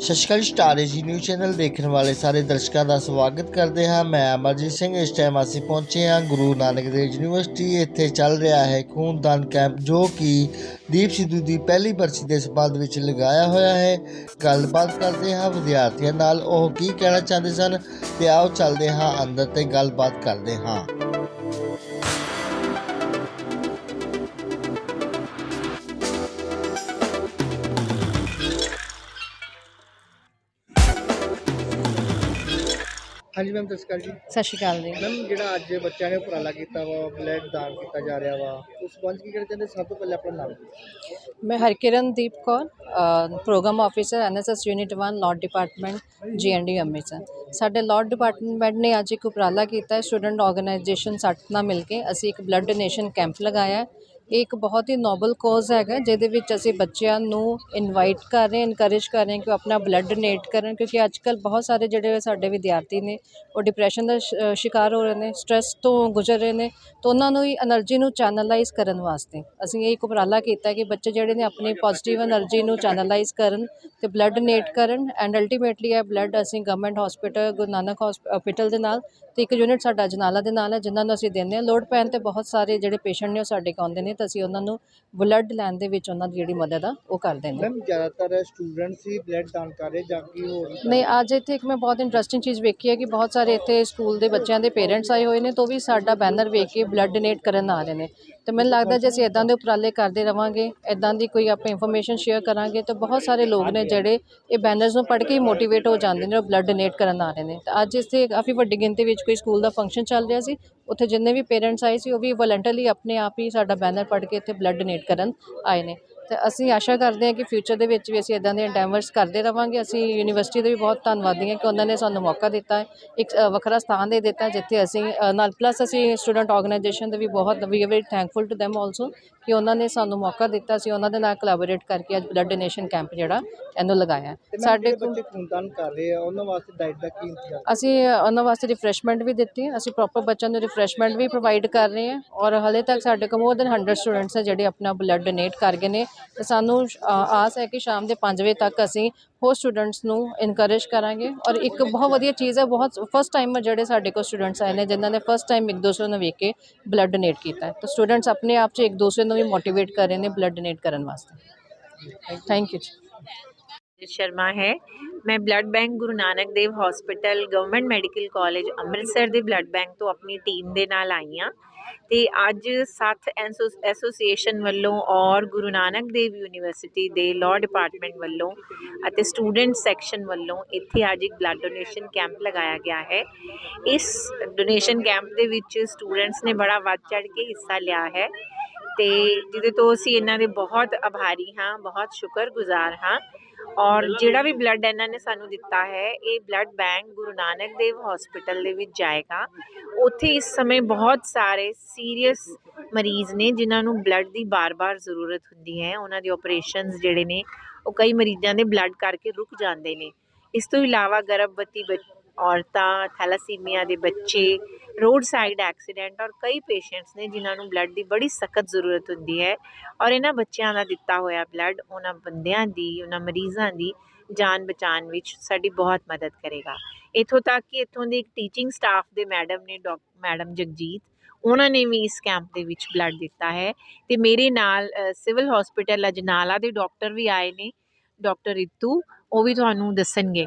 ਸਤਿ ਸ਼੍ਰੀ ਅਕਾਲ ਸਟਾਰ ਏਜੀ ਨਿਊਜ਼ ਚੈਨਲ ਦੇਖਣ ਵਾਲੇ ਸਾਰੇ ਦਰਸ਼ਕਾਂ ਦਾ ਸਵਾਗਤ ਕਰਦੇ ਹਾਂ। ਮੈਂ ਅਮਰਜੀਤ ਸਿੰਘ। ਇਸ ਟਾਈਮ ਅਸੀਂ ਪਹੁੰਚੇ ਹਾਂ ਗੁਰੂ ਨਾਨਕ ਦੇਵ ਯੂਨੀਵਰਸਿਟੀ। ਇੱਥੇ ਚੱਲ ਰਿਹਾ ਹੈ ਖੂਨਦਾਨ ਕੈਂਪ, ਜੋ ਕਿ ਦੀਪ ਸਿੱਧੂ ਦੀ ਪਹਿਲੀ ਬਰਸੀ ਦੇ ਸੰਬੰਧ ਵਿੱਚ ਲਗਾਇਆ ਹੋਇਆ ਹੈ। ਗੱਲਬਾਤ ਕਰਦੇ ਹਾਂ ਵਿਦਿਆਰਥੀਆਂ ਨਾਲ। ਉਹ ਕੀ ਕਹਿਣਾ ਚਾਹੁੰਦੇ ਸਨ? ਤੇ ਆਓ ਚੱਲਦੇ ਹਾਂ ਅੰਦਰ ਤੇ ਗੱਲਬਾਤ ਕਰਦੇ ਹਾਂ। ਹਾਂਜੀ ਮੈਮ ਸਤਿ ਸ਼੍ਰੀ ਅਕਾਲ ਜੀ। ਸਤਿ ਸ਼੍ਰੀ ਅਕਾਲ ਜੀ। ਮੈਮ ਜਿਹੜਾ ਅੱਜ ਬੱਚਿਆਂ ਨੇ ਉਪਰਾਲਾ ਕੀਤਾ ਵਾ ਬਲੱਡ ਦਾਨ ਕੀਤਾ ਜਾ ਰਿਹਾ ਵਾ ਉਸ ਸੰਬੰਧ ਕੀ ਕਹਿਣਾ ਚਾਹੁੰਦੇ? ਸਭ ਤੋਂ ਪਹਿਲੇ ਆਪਣਾ ਨਾਮ। ਮੈਂ Harkirandeep Kaur programme officer NSS unit 1 law department GND Amritsar. ਸਾਡੇ ਲਾਅ ਡਿਪਾਰਟਮੈਂਟ ਨੇ ਅੱਜ ਇੱਕ ਉਪਰਾਲਾ ਕੀਤਾ ਹੈ ਸਟੂਡੈਂਟ ਆਰਗੇਨਾਈਜੇਸ਼ਨ ਸੱਟ ਨਾਲ ਮਿਲ ਕੇ ਅਸੀਂ ਇੱਕ ਬਲੱਡ ਡੋਨੇਸ਼ਨ ਕੈਂਪ ਲਗਾਇਆ ਹੈ। ਇਹ ਇੱਕ ਬਹੁਤ ਹੀ ਨੋਬਲ ਕੋਜ਼ ਹੈਗਾ, ਜਿਹਦੇ ਵਿੱਚ ਅਸੀਂ ਬੱਚਿਆਂ ਨੂੰ ਇਨਵਾਈਟ ਕਰ ਰਹੇ ਇਨਕਰੇਜ ਕਰ ਰਹੇ ਕਿ ਉਹ ਆਪਣਾ ਬਲੱਡ ਡੋਨੇਟ ਕਰਨ, ਕਿਉਂਕਿ ਅੱਜ ਕੱਲ੍ਹ ਬਹੁਤ ਸਾਰੇ ਜਿਹੜੇ ਸਾਡੇ ਵਿਦਿਆਰਥੀ ਨੇ, ਉਹ ਡਿਪਰੈਸ਼ਨ ਦਾ ਸ਼ਿਕਾਰ ਹੋ ਰਹੇ ਨੇ ਸਟ੍ਰੈਸ ਤੋਂ ਗੁਜ਼ਰ ਰਹੇ ਨੇ, ਤਾਂ ਉਹਨਾਂ ਨੂੰ ਹੀ એનર્ਜੀ ਨੂੰ ਚੈਨਲਾਈਜ਼ ਕਰਨ ਵਾਸਤੇ। ਅਸੀਂ ਇਹ ਇੱਕ ਉਪਰਾਲਾ ਕੀਤਾ ਕਿ ਬੱਚੇ ਜਿਹੜੇ ਨੇ ਆਪਣੀ ਪੋਜ਼ਿਟਿਵ એનર્ਜੀ ਨੂੰ ਚੈਨਲਾਈਜ਼ ਕਰਨ ਤੇ ਬਲੱਡ ਡੋਨੇਟ ਕਰਨ ਐਂਡ ਅਲਟੀਮੇਟਲੀ ਇਹ ਬਲੱਡ ਅਸੀਂ government hospital Guru Nanak hospital ਦੇ ਨਾਲ ਤੇ ਇੱਕ ਯੂਨਿਟ ਸਾਡਾ ਜਨਾਲਾ ਦੇ ਨਾਲ ਹੈ, ਜਿਨ੍ਹਾਂ ਨੂੰ ਅਸੀਂ ਦਿੰਦੇ ਹਾਂ। ਲੋੜ ਪੈਣ ਤੇ ਬਹੁਤ ਸਾਰੇ ਜਿਹੜੇ ਪੇਸ਼ੈਂਟ ਨੇ ਉਹ ਸਾਡੇ ਕੋਲ ਆਉਂਦੇ ਨੇ। ਤਾਂ ਅਸੀਂ ਉਹਨਾਂ ਨੂੰ ਬਲੱਡ ਲੈਣ ਦੇ ਵਿੱਚ ਉਹਨਾਂ ਦੀ ਜਿਹੜੀ ਮਦਦ ਆ ਉਹ ਕਰ ਦਿੰਦੇ ਮੈਮ ਜ਼ਿਆਦਾਤਰ ਸਟੂਡੈਂਟਸ ਹੀ ਬਲੱਡ ਦਾਨ ਕਰ ਰਹੇ ਜਾਂ ਕਿ ਹੋਰ? ਨਹੀਂ ਅੱਜ ਇੱਥੇ ਇੱਕ ਮੈਂ ਬਹੁਤ ਇੰਟਰਸਟਿੰਗ ਚੀਜ਼ ਵੇਖੀ ਹੈ ਕਿ ਬਹੁਤ ਸਾਰੇ ਇੱਥੇ ਸਕੂਲ ਦੇ ਬੱਚਿਆਂ ਦੇ ਪੇਰੈਂਟਸ ਆਏ ਹੋਏ ਨੇ ਤਾਂ ਵੀ ਸਾਡਾ ਬੈਨਰ ਵੇਖ ਕੇ ਬਲੱਡ ਡੋਨੇਟ ਕਰਨ ਆ ਰਹੇ ਨੇ। ਤੇ ਮੈਨੂੰ ਲੱਗਦਾ ਜੇ ਅਸੀਂ ਇਦਾਂ ਦੇ ਉਪਰਾਲੇ ਕਰਦੇ ਰਵਾਂਗੇ ਇਦਾਂ ਦੀ ਕੋਈ ਆਪਾਂ ਇਨਫੋਰਮੇਸ਼ਨ ਸ਼ੇਅਰ ਕਰਾਂਗੇ ਤਾਂ ਬਹੁਤ ਸਾਰੇ ਲੋਕ ਨੇ ਜਿਹੜੇ ਇਹ ਬੈਨਰਸ ਨੂੰ ਪੜ੍ਹ ਕੇ ਹੀ ਮੋਟੀਵੇਟ ਹੋ ਜਾਂਦੇ ਨੇ ਔਰ ਬਲੱਡ ਡੋਨੇਟ ਕਰਨ ਆ ਰਹੇ ਨੇ। ਤਾਂ ਅੱਜ ਇੱਥੇ ਕਾਫੀ ਵੱਡੀ ਗਿਣਤੀ ਵਿੱਚ ਕੋਈ ਸਕੂਲ ਦਾ ਫੰਕਸ਼ਨ ਚੱਲ ਰਿਹਾ ਸੀ ਉੱਥੇ ਜਿੰਨੇ ਵੀ ਪੇਰੈਂਟਸ ਆਏ ਸੀ, ਉਹ ਵੀ ਵਲੰਟਰਲੀ ਆਪਣੇ ਆਪ ਹੀ ਸਾਡਾ ਬੈਨਰ ਪੜ੍ਹ ਕੇ ਇੱਥੇ ਬਲੱਡ ਡੋਨੇਟ ਕਰਨ ਆਏ ਨੇ। ਤੇ ਅਸੀਂ ਆਸ਼ਾ ਕਰਦੇ ਹਾਂ ਕਿ ਫਿਊਚਰ ਦੇ ਵਿੱਚ ਵੀ ਅਸੀਂ ਇਦਾਂ ਦੇ ਐਂਡੈਵਰਸ ਕਰਦੇ ਰਵਾਂਗੇ। ਅਸੀਂ ਯੂਨੀਵਰਸਿਟੀ ਦੇ ਵੀ ਬਹੁਤ ਧੰਨਵਾਦੀ ਹਾਂ ਕਿ ਉਹਨਾਂ ਨੇ ਸਾਨੂੰ ਮੌਕਾ ਦਿੱਤਾ ਹੈ, ਇੱਕ ਵੱਖਰਾ ਸਥਾਨ ਦੇ ਦਿੱਤਾ ਜਿੱਥੇ ਅਸੀਂ ਨਾਲ ਪਲੱਸ ਅਸੀਂ ਸਟੂਡੈਂਟ ਆਰਗੇਨਾਈਜੇਸ਼ਨ ਦੇ ਵੀ ਬਹੁਤ ਵੀ very thankful to them also ਕਿ ਉਹਨਾਂ ਨੇ ਸਾਨੂੰ ਮੌਕਾ ਦਿੱਤਾ ਸੀ ਉਹਨਾਂ ਦੇ ਨਾਲ ਕੋਲੈਬੋਰੇਟ ਕਰਕੇ ਅੱਜ ਬਲੱਡ ਡੋਨੇਸ਼ਨ ਕੈਂਪ ਜਿਹੜਾ ਇਹਨੂੰ ਲਗਾਇਆ। ਸਾਡੇ ਬੱਚੇ ਖੂਨਦਾਨ ਕਰ ਰਹੇ ਆ ਉਹਨਾਂ ਵਾਸਤੇ ਡਾਈਟ ਦਾ ਕੀ ਇੰਤਜ਼ਾਮ? ਅਸੀਂ ਉਹਨਾਂ ਵਾਸਤੇ ਰਿਫਰੈਸ਼ਮੈਂਟ ਵੀ ਦਿੱਤੀ ਅਸੀਂ ਪ੍ਰੋਪਰ ਬੱਚਿਆਂ ਨੂੰ ਰਿਫਰੈਸ਼ਮੈਂਟ ਵੀ ਪ੍ਰੋਵਾਈਡ ਕਰ ਰਹੇ ਹਾਂ ਔਰ ਹਲੇ ਤੱਕ ਸਾਡੇ ਕੋਲ ਮੋਰ ਦੈਨ 100 ਸਟੂਡੈਂਟਸ ਹੈ ਜਿਹੜੇ ਆਪਣਾ ਬਲੱਡ ਡੋਨੇਟ ਕਰ ਗਏ ਨੇ ਤੇ ਸਾਨੂੰ ਆਸ ਹੈ ਕਿ ਸ਼ਾਮ ਦੇ 5 ਵਜੇ ਤੱਕ ਅਸੀਂ ਹੋਰ ਸਟੂਡੈਂਟਸ ਨੂੰ ਇਨਕਰੇਜ ਕਰਾਂਗੇ ਔਰ ਇੱਕ ਬਹੁਤ ਵਧੀਆ ਚੀਜ਼ ਹੈ ਬਹੁਤ ਫਸਟ ਟਾਈਮ ਜਿਹੜੇ ਸਾਡੇ ਕੋਲ ਸਟੂਡੈਂਟਸ ਆਏ ਨੇ ਜਿਨ੍ਹਾਂ ਨੇ ਫਸਟ ਟਾਈਮ ਇੱਕ ਦੂਸਰੇ ਨੂੰ ਵੇਖ ਕੇ ਬਲੱਡ ਡੋਨੇਟ ਕੀਤਾ ਤਾਂ ਸਟੂਡੈਂਟਸ ਆਪਣੇ ਆਪ 'ਚ ਇੱਕ ਦੂਸਰੇ ਨੂੰ ਵੀ ਮੋਟੀਵੇਟ ਕਰ ਰਹੇ ਨੇ ਬਲੱਡ ਡੋਨੇਟ ਕਰਨ ਵਾਸਤੇ। ਥੈਂਕ ਯੂ ਸ਼ਰਮਾ ਹੈ। ਮੈਂ blood bank Guru Nanak Dev hospital government medical college Amritsar ਦੇ ਬਲੱਡ ਬੈਂਕ ਤੋਂ ਆਪਣੀ ਟੀਮ ਦੇ ਨਾਲ ਆਈ ਹਾਂ। ਤੇ ਅੱਜ ਸੱਤ ਐਸੋ- ਐਸੋਸੀਏਸ਼ਨ ਵੱਲੋਂ ਔਰ ਗੁਰੂ ਨਾਨਕ ਦੇਵ ਯੂਨੀਵਰਸਿਟੀ ਦੇ ਲਾਅ ਡਿਪਾਰਟਮੈਂਟ ਵੱਲੋਂ ਅਤੇ ਸਟੂਡੈਂਟ ਸੈਕਸ਼ਨ ਵੱਲੋਂ ਇੱਥੇ ਅੱਜ ਇੱਕ ਬਲੱਡ ਡੋਨੇਸ਼ਨ ਕੈਂਪ ਲਗਾਇਆ ਗਿਆ ਹੈ। ਇਸ ਡੋਨੇਸ਼ਨ ਕੈਂਪ ਦੇ ਵਿੱਚ ਸਟੂਡੈਂਟਸ ਨੇ ਬੜਾ ਵੱਧ ਚੜ ਕੇ ਹਿੱਸਾ ਲਿਆ ਹੈ। ਤੇ ਜਿਹਦੇ ਤੋਂ ਅਸੀਂ ਇਹਨਾਂ ਦੇ ਬਹੁਤ ਆਭਾਰੀ ਹਾਂ, ਬਹੁਤ ਸ਼ੁਕਰਗੁਜ਼ਾਰ ਹਾਂ। ਔਰ ਜਿਹੜਾ ਵੀ ਬਲੱਡ ਇਹਨਾਂ ਨੇ ਸਾਨੂੰ ਦਿੱਤਾ ਹੈ, ਇਹ blood bank Guru Nanak Dev hospital ਦੇ ਵਿੱਚ ਜਾਏਗਾ। ਉੱਥੇ ਇਸ ਸਮੇਂ ਬਹੁਤ ਸਾਰੇ ਸੀਰੀਅਸ ਮਰੀਜ਼ ਨੇ ਜਿਨ੍ਹਾਂ ਨੂੰ ਬਲੱਡ ਦੀ ਬਾਰ-ਬਾਰ ਜ਼ਰੂਰਤ ਹੁੰਦੀ ਹੈ। ਉਹਨਾਂ ਦੇ ਆਪਰੇਸ਼ਨਸ ਜਿਹੜੇ ਨੇ, ਉਹ ਕਈ ਮਰੀਜ਼ਾਂ ਦੇ ਬਲੱਡ ਕਰਕੇ ਰੁਕ ਜਾਂਦੇ ਨੇ। ਇਸ ਤੋਂ ਇਲਾਵਾ ਗਰਭਵਤੀ ਬੱਚ- ਔਰਤਾਂ, ਥੈਲਾਸੀਮੀਆ ਦੇ ਬੱਚੇ ਰੋਡ ਸਾਈਡ ਐਕਸੀਡੈਂਟ ਔਰ ਕਈ ਪੇਸ਼ੈਂਟਸ ਨੇ ਜਿਨ੍ਹਾਂ ਨੂੰ ਬਲੱਡ ਦੀ ਬੜੀ ਸਖਤ ਜ਼ਰੂਰਤ ਹੁੰਦੀ ਹੈ ਔਰ ਇਹਨਾਂ ਬੱਚਿਆਂ ਦਾ ਦਿੱਤਾ ਹੋਇਆ ਬਲੱਡ ਉਹਨਾਂ ਬੰਦਿਆਂ ਦੀ, ਉਹਨਾਂ ਮਰੀਜ਼ਾਂ ਦੀ ਜਾਨ ਬਚਾਉਣ ਵਿੱਚ ਸਾਡੀ ਬਹੁਤ ਮਦਦ ਕਰੇਗਾ। ਇੱਥੋਂ ਤੱਕ ਕਿ ਇੱਥੋਂ ਦੇ ਇੱਕ ਟੀਚਿੰਗ ਸਟਾਫ ਦੇ ਮੈਡਮ ਨੇ ਡਾਕ, ਮੈਡਮ ਜਗਜੀਤ, ਉਹਨਾਂ ਨੇ ਵੀ ਇਸ ਕੈਂਪ ਦੇ ਵਿੱਚ ਬਲੱਡ ਦਿੱਤਾ ਹੈ ਤੇ ਮੇਰੇ ਨਾਲ ਸਿਵਲ ਹਸਪੀਟਲ ਅਜਨਾਲਾ ਦੇ ਡਾਕਟਰ ਵੀ ਆਏ ਨੇ, ਡਾਕਟਰ ਰਿਤੂ, ਉਹ ਵੀ ਤੁਹਾਨੂੰ ਦੱਸਣਗੇ।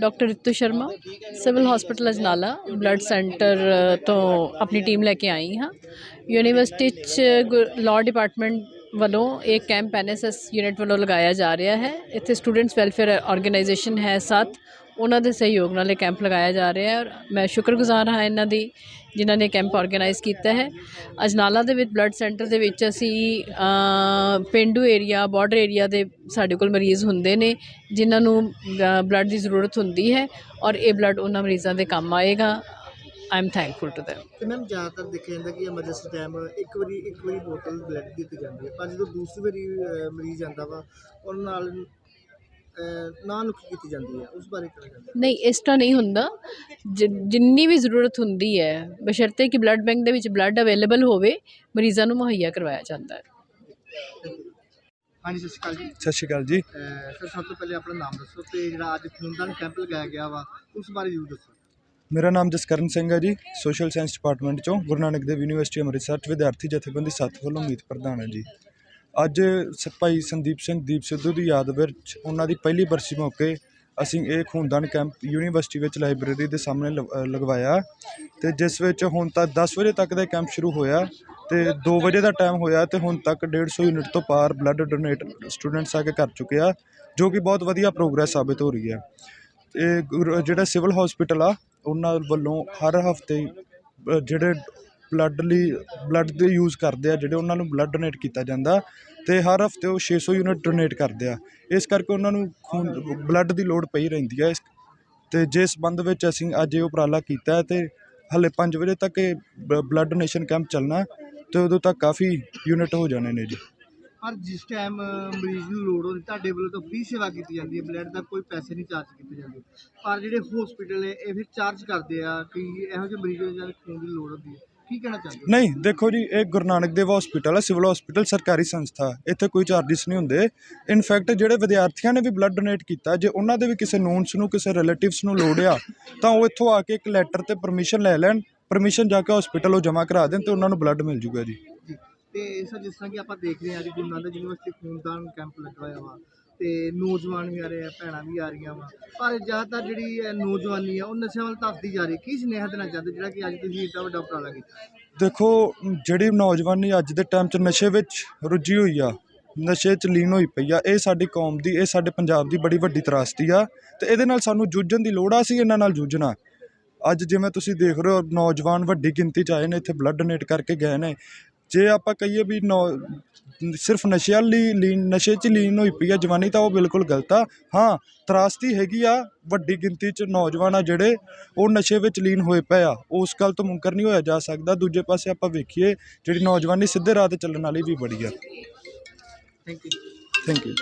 Doctor Ritu Sharma, civil hospital Ajnala, blood centre ਤੋਂ ਆਪਣੀ ਟੀਮ ਲੈ ਕੇ ਆਈ ਹਾਂ। ਯੂਨੀਵਰਸਿਟੀ 'ਚ ਲਾਅ ਡਿਪਾਰਟਮੈਂਟ ਵੱਲੋਂ ਇੱਕ ਕੈਂਪ ਐਨਐਸਐਸ ਯੂਨਿਟ ਵੱਲੋਂ ਲਗਾਇਆ ਜਾ ਰਿਹਾ ਹੈ। ਇੱਥੇ ਸਟੂਡੈਂਟਸ ਵੈਲਫੇਅਰ ਆਰਗੇਨਾਈਜੇਸ਼ਨ ਹੈ ਸੱਤ ਉਹਨਾਂ ਦੇ ਸਹਿਯੋਗ ਨਾਲ ਇਹ ਕੈਂਪ ਲਗਾਇਆ ਜਾ ਰਿਹਾ ਹੈ ਔਰ ਮੈਂ ਸ਼ੁਕਰਗੁਜ਼ਾਰ ਹਾਂ ਇਹਨਾਂ ਦੀ ਜਿਨ੍ਹਾਂ ਨੇ ਕੈਂਪ ਆਰਗੇਨਾਈਜ਼ ਕੀਤਾ ਹੈ। ਅਜਨਾਲਾ ਦੇ ਵਿੱਚ ਬਲੱਡ ਸੈਂਟਰ ਦੇ ਵਿੱਚ ਅਸੀਂ ਅ, ਪੇਂਡੂ ਏਰੀਆ ਬਾਰਡਰ ਏਰੀਆ ਦੇ ਸਾਡੇ ਕੋਲ ਮਰੀਜ਼ ਹੁੰਦੇ ਨੇ ਜਿਨ੍ਹਾਂ ਨੂੰ ਬਲੱਡ ਦੀ ਜ਼ਰੂਰਤ ਹੁੰਦੀ ਹੈ ਔਰ ਇਹ ਬਲੱਡ ਉਹਨਾਂ ਮਰੀਜ਼ਾਂ ਦੇ ਕੰਮ ਆਏਗਾ। I am thankful to them. ਤੇ ਮੈਮ ਜ਼ਿਆਦਾਤਰ ਦੇਖਿਆ ਜਾਂਦਾ ਕਿ ਐਮਰਜੈਂਸੀ ਟਾਈਮ ਇੱਕ ਵਾਰੀ ਇੱਕ ਵਾਰੀ ਬੋਤਲ ਬਲੱਡ ਦਿੱਤੀ ਜਾਂਦੀ ਹੈ ਪਰ ਜਦੋਂ ਦੂਸਰੀ ਵਾਰੀ ਮਰੀਜ਼ ਆਂਦਾ ਵਾ ਉਹਨਾਂ ਨਾਲ ਅਹ, ਨਾ ਨੁਕਸ ਕੀਤੀ ਜਾਂਦੀ ਹੈ ਉਸ ਬਾਰੇ ਕਿਹਾ ਜਾਂਦਾ ਨਹੀਂ ਇਸ ਤਰ੍ਹਾਂ ਨਹੀਂ ਹੁੰਦਾ। ਜਿ- ਜਿੰਨੀ ਵੀ ਜ਼ਰੂਰਤ ਹੁੰਦੀ ਹੈ ਬਸ਼ਰਤੇ ਕਿ ਬਲੱਡ ਬੈਂਕ ਦੇ ਵਿੱਚ ਬਲੱਡ ਅਵੇਲੇਬਲ ਹੋਵੇ ਮਰੀਜ਼ਾਂ ਨੂੰ ਮੁਹੱਈਆ ਕਰਵਾਇਆ ਜਾਂਦਾ ਹੈ। ਹਾਂਜੀ ਸਤਿ ਸ਼੍ਰੀ ਅਕਾਲ ਜੀ। ਸਤਿ ਸ਼੍ਰੀ ਅਕਾਲ ਜੀ। ਅਹ ਸਰ ਸਭ ਤੋਂ ਪਹਿਲੇ ਆਪਣਾ ਨਾਮ ਦੱਸੋ ਤੇ ਜਿਹੜਾ ਅੱਜ ਖੂਨਦਾਨ ਕੈਂਪ ਲਗਾਇਆ ਗਿਆ ਵਾ ਉਸ ਬਾਰੇ ਜ਼ਰੂਰ ਦੱਸੋ। ਮੇਰਾ ਨਾਮ ਜਸਕਰਨ ਸਿੰਘ ਹੈ ਜੀ ਸੋਸ਼ਲ ਸਾਇੰਸ ਡਿਪਾਰਟਮੈਂਟ ਚੋਂ ਗੁਰੂ ਨਾਨਕ ਦੇਵ ਯੂਨੀਵਰਸਿਟੀ ਅੰਮ੍ਰਿਤਸਰ 'ਚ ਵਿਦਿਆਰਥੀ ਜਥੇਬੰਦੀ ਸੱਤ ਵੱਲੋਂ ਮੀਤ ਪ੍ਰਧਾਨ ਹੈ ਜੀ। ਅੱਜ ਸ- ਭਾਈ ਸੰਦੀਪ ਸਿੰਘ, ਦੀਪ ਸਿੱਧੂ ਦੀ ਯਾਦ ਵਿੱਚ ਉਹਨਾਂ ਦੀ ਪਹਿਲੀ ਬਰਸੀ ਮੌਕੇ ਅਸੀਂ ਇਹ ਖੂਨਦਾਨ ਕੈਂਪ ਯੂਨੀਵਰਸਿਟੀ ਵਿੱਚ ਲਾਇਬ੍ਰੇਰੀ ਦੇ ਸਾਹਮਣੇ ਲ- ਲਗਵਾਇਆ ਅਤੇ ਜਿਸ ਵਿੱਚ ਹੁਣ ਤੱਕ ਦਸ ਵਜੇ ਤੱਕ ਦਾ ਕੈਂਪ ਸ਼ੁਰੂ ਹੋਇਆ ਅਤੇ ਦੋ ਵਜੇ ਦਾ ਟਾਈਮ ਹੋਇਆ ਅਤੇ ਹੁਣ ਤੱਕ ਡੇਢ ਸੌ ਯੂਨਿਟ ਤੋਂ ਪਾਰ ਬਲੱਡ ਡੋਨੇਟ ਸਟੂਡੈਂਟਸ ਆ ਕੇ ਕਰ ਚੁੱਕੇ ਆ, ਜੋ ਕਿ ਬਹੁਤ ਵਧੀਆ ਪ੍ਰੋਗਰੈਸ ਸਾਬਿਤ ਹੋ ਰਹੀ ਹੈ। ਅਤੇ ਜਿਹੜਾ ਸਿਵਲ ਹਸਪੀਟਲ ਆ, ਉਹਨਾਂ ਵੱਲੋਂ ਹਰ ਹਫ਼ਤੇ ਜਿਹੜੇ ਬਲੱਡ ਲਈ ਬਲੱਡ ਦੇ ਯੂਜ਼ ਕਰਦੇ ਆ, ਜਿਹੜੇ ਉਹਨਾਂ ਨੂੰ ਬਲੱਡ ਡੋਨੇਟ ਕੀਤਾ ਜਾਂਦਾ ਅਤੇ ਹਰ ਹਫ਼ਤੇ ਉਹ ਛੇ ਸੌ ਯੂਨਿਟ ਡੋਨੇਟ ਕਰਦੇ ਆ। ਇਸ ਕਰਕੇ ਉਹਨਾਂ ਨੂੰ ਖੂਨ ਬਲੱਡ ਦੀ ਲੋੜ ਪਈ ਰਹਿੰਦੀ ਆ ਇਸ ਅਤੇ ਜਿਸ ਸੰਬੰਧ ਵਿੱਚ ਅਸੀਂ ਅੱਜ ਇਹ ਉਪਰਾਲਾ ਕੀਤਾ ਅਤੇ ਹਾਲੇ ਪੰਜ ਵਜੇ ਤੱਕ ਇਹ ਬ ਬਲੱਡ ਡੋਨੇਸ਼ਨ ਕੈਂਪ ਚੱਲਣਾ ਅਤੇ ਉਦੋਂ ਤੱਕ ਕਾਫੀ ਯੂਨਿਟ ਹੋ ਜਾਣੇ ਨੇ ਜੀ। ਪਰ ਜਿਸ ਟਾਈਮ ਮਰੀਜ਼ ਨੂੰ ਲੋੜ ਹੁੰਦੀ ਤੁਹਾਡੇ ਵੱਲੋਂ ਤਾਂ ਫ੍ਰੀ ਸੇਵਾ ਕੀਤੀ ਜਾਂਦੀ ਹੈ ਬਲੱਡ ਦਾ ਕੋਈ ਪੈਸੇ ਨਹੀਂ ਚਾਰਜ ਕੀਤੇ ਜਾਂਦੇ। ਪਰ ਜਿਹੜੇ ਹਸਪੀਟਲ ਹੈ ਇਹ ਫਿਰ ਚਾਰਜ ਕਰਦੇ ਆ ਕਿ ਇਹੋ ਜਿਹੇ ਮਰੀਜ਼ ਨੂੰ ਖੂਨ ਦੀ ਲੋੜ ਹੁੰਦੀ ਹੈ। ਕੀ ਕਹਿਣਾ ਚਾਹੁੰਦੇ ਹੋ? ਨਹੀਂ ਦੇਖੋ ਜੀ ਇਹ ਗੁਰੂ ਨਾਨਕ ਦੇਵ ਹਸਪੀਟਲ ਹੈ ਸਿਵਲ ਹਸਪੀਟਲ ਸਰਕਾਰੀ ਸੰਸਥਾ। ਇੱਥੇ ਕੋਈ ਚਾਰजेस ਨਹੀਂ ਹੁੰਦੇ। ਇਨਫੈਕਟ ਜਿਹੜੇ ਵਿਦਿਆਰਥੀਆਂ ਨੇ ਵੀ ਬਲੱਡ ਡੋਨੇਟ ਕੀਤਾ ਜੇ ਉਹਨਾਂ ਦੇ ਵੀ ਕਿਸੇ ਨੋਨਸ ਨੂੰ ਕਿਸੇ ਰਿਲੇਟਿਵਸ ਨੂੰ ਲੋੜ ਆ ਤਾਂ ਉਹ ਇੱਥੋਂ ਆ ਕੇ ਇੱਕ ਲੈਟਰ ਤੇ ਪਰਮਿਸ਼ਨ ਲੈ ਲੈਣ ਪਰਮਿਸ਼ਨ ਜਾ ਕੇ ਹਸਪੀਟਲ ਉਹ ਜਮ੍ਹਾਂ ਕਰਾ ਦੇਣ ਤੇ ਉਹਨਾਂ ਨੂੰ ਬਲੱਡ ਮਿਲ ਜੂਗਾ ਜੀ। ਜੀ। ਤੇ ਸਰ ਜਿਸ ਤਰ੍ਹਾਂ ਕਿ ਆਪਾਂ ਦੇਖ ਰਹੇ ਹਾਂ ਅੱਜ ਗੁਰੂ ਨਾਨਕ ਯੂਨੀਵਰਸਿਟੀ ਖੂਨਦਾਨ ਕੈਂਪ ਲਗਵਾਇਆ ਵਾ ਤੇ ਨੌਜਵਾਨ ਵੀ ਆ ਰਹੇ ਆ, ਭੈਣਾਂ ਵੀ ਆ ਰਹੀਆਂ ਵਾ। ਪਰ ਜ਼ਿਆਦਾਤਰ ਜਿਹੜੀ ਇਹ ਨੌਜਵਾਨੀ ਆ ਉਹ ਨਸ਼ਿਆਂ ਵੱਲ ਧੱਸਦੀ ਜਾ ਰਹੀ ਕੀ ਸੁਨੇਹਾ ਦੇਣਾ ਚਾਹੁੰਦੇ? ਜਿਹੜਾ ਕਿ ਅੱਜ ਤੁਸੀਂ ਏਡਾ ਵੱਡਾ ਉਪਰਾਲਾ ਕੀਤਾ। ਦੇਖੋ, ਜਿਹੜੀ ਨੌਜਵਾਨੀ ਅੱਜ ਦੇ ਟਾਈਮ 'ਚ ਨਸ਼ੇ ਵਿੱਚ ਰੁੱਝੀ ਹੋਈ ਆ, ਨਸ਼ੇ 'ਚ ਲੀਨ ਹੋਈ ਪਈ ਆ, ਇਹ ਸਾਡੀ ਕੌਮ ਦੀ, ਇਹ ਸਾਡੇ ਪੰਜਾਬ ਦੀ ਬੜੀ ਵੱਡੀ ਤਰਾਸਦੀ ਆ ਤੇ ਇਹਦੇ ਨਾਲ ਸਾਨੂੰ ਜੂਝਣ ਦੀ ਲੋੜ ਆ ਸੀ ਇਹਨਾਂ ਨਾਲ ਜੂਝਣਾ। ਅੱਜ ਜਿਵੇਂ ਤੁਸੀਂ ਦੇਖ ਰਹੇ ਹੋ, ਨੌਜਵਾਨ ਵੱਡੀ ਗਿਣਤੀ 'ਚ ਆਏ ਨੇ, ਇੱਥੇ ਬਲੱਡ ਡੋਨੇਟ ਕਰਕੇ ਗਏ ਨੇ। ਜੇ ਆਪਾਂ ਕਹੀਏ ਵੀ ਨੌ ਸਿਰਫ ਨਸ਼ਿਆਂ ਲਈ ਲੀਨ ਨਸ਼ੇ 'ਚ ਲੀਨ ਹੋਈ ਪਈ ਆ ਜਵਾਨੀ ਤਾਂ ਉਹ ਬਿਲਕੁਲ ਗਲਤ ਆ। ਹਾਂ ਤਰਾਸਦੀ ਹੈਗੀ ਆ ਵੱਡੀ ਗਿਣਤੀ 'ਚ ਨੌਜਵਾਨ ਆ ਜਿਹੜੇ ਉਹ ਨਸ਼ੇ ਵਿੱਚ ਲੀਨ ਹੋਏ ਪਏ ਆ। ਉਸ ਗੱਲ ਤੋਂ ਮੁਨਕਰ ਨਹੀਂ ਹੋਇਆ ਜਾ ਸਕਦਾ। ਦੂਜੇ ਪਾਸੇ ਆਪਾਂ ਵੇਖੀਏ ਜਿਹੜੀ ਨੌਜਵਾਨੀ ਸਿੱਧੇ ਰਾਹ ਤੇ ਚੱਲਣ ਵਾਲੀ ਵੀ ਬੜੀ ਆ। Thank you thank you